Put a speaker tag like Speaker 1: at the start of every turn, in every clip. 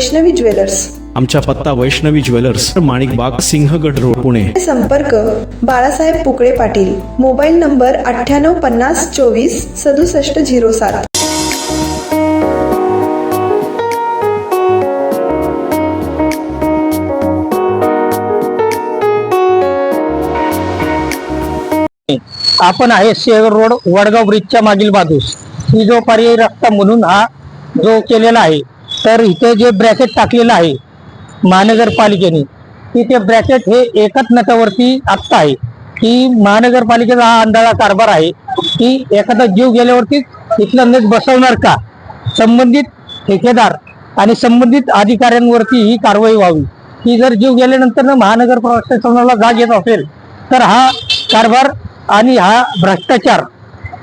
Speaker 1: Vaishnavi jewellers.
Speaker 2: आमचा पत्ता Vaishnavi jewellers माणिक बाग सिंहगड रोड पुणे.
Speaker 1: संपर्क बाळासाहेब पुकळे पाटील. मोबाईल नंबर अठ्ठ्याण्णव पन्नास चोवीस सदुसष्ट झिरो सात.
Speaker 3: आपण आहे शेगर रोड वडगाव ब्रिजच्या मागील बाजूस. ही जो पर्यायी रस्ता म्हणून हा जो केलेला आहे तर इथे जे ब्रॅकेट टाकलेलं आहे महानगरपालिकेने की ते ब्रॅकेट हे एकच नटावरती आत्ता आहे. की महानगरपालिकेचा हा अंधाळा कारभार आहे की एखादा जीव गेल्यावरती इथलं नट बसवणार का? संबंधित ठेकेदार आणि संबंधित अधिकाऱ्यांवरती ही कारवाई व्हावी. की जर जीव गेल्यानंतर महानगर प्रशासनाला जाग येत असेल तर हा कारभार आणि हा भ्रष्टाचार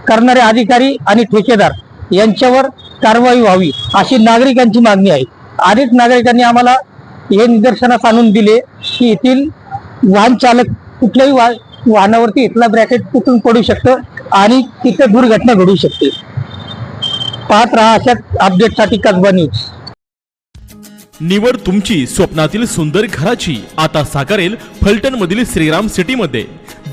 Speaker 3: करणारे अधिकारी आणि ठेकेदार यांच्यावर कारवाई व्हावी अशी नागरिकांची मागणी आहे. अनेक नागरिकांनी आम्हाला हे निदर्शनास आणून दिले की येथील वाहन चालक कुठल्याही वा वाहनावरती इथला ब्रॅकेट तुटून पडू शकतं आणि तिथे दुर्घटना घडू शकते. पाहत राहा अशा अपडेटसाठी कसबा न्यूज
Speaker 4: निवड तुमची स्वप्नातील सुंदर घराची. आता साकारेल फलटण मधील श्रीराम सिटी मध्ये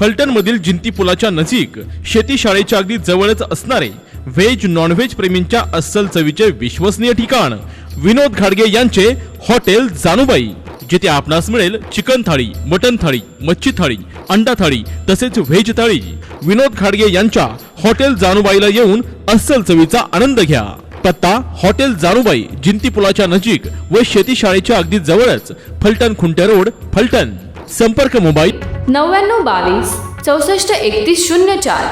Speaker 4: फलटणमधील जिंती पुलाच्या नजीक शेती शाळेच्या अगदी जवळच असणारे व्हेज नॉनव्हेज प्रेमींच्या अस्सल चवीचे विश्वसनीय ठिकाण विनोद घाडगे यांचे हॉटेल जानूबाई जिथे आपणास मिळेल चिकन थाळी मटन थाळी मच्छी थाळी अंडा थाळी तसेच व्हेज थाळी. विनोद घाडगे यांच्या हॉटेल जानूबाईला येऊन अस्सल चवीचा आनंद घ्या. पत्ता हॉटेल जानूबाई जिंती पुलाच्या नजीक व शेती शाळेच्या अगदी जवळच फलटण खुंटे रोड फलटण. संपर्क मोबाईल
Speaker 5: नव्याण्णव बावीस चौसष्ट एकतीस शून्य चार.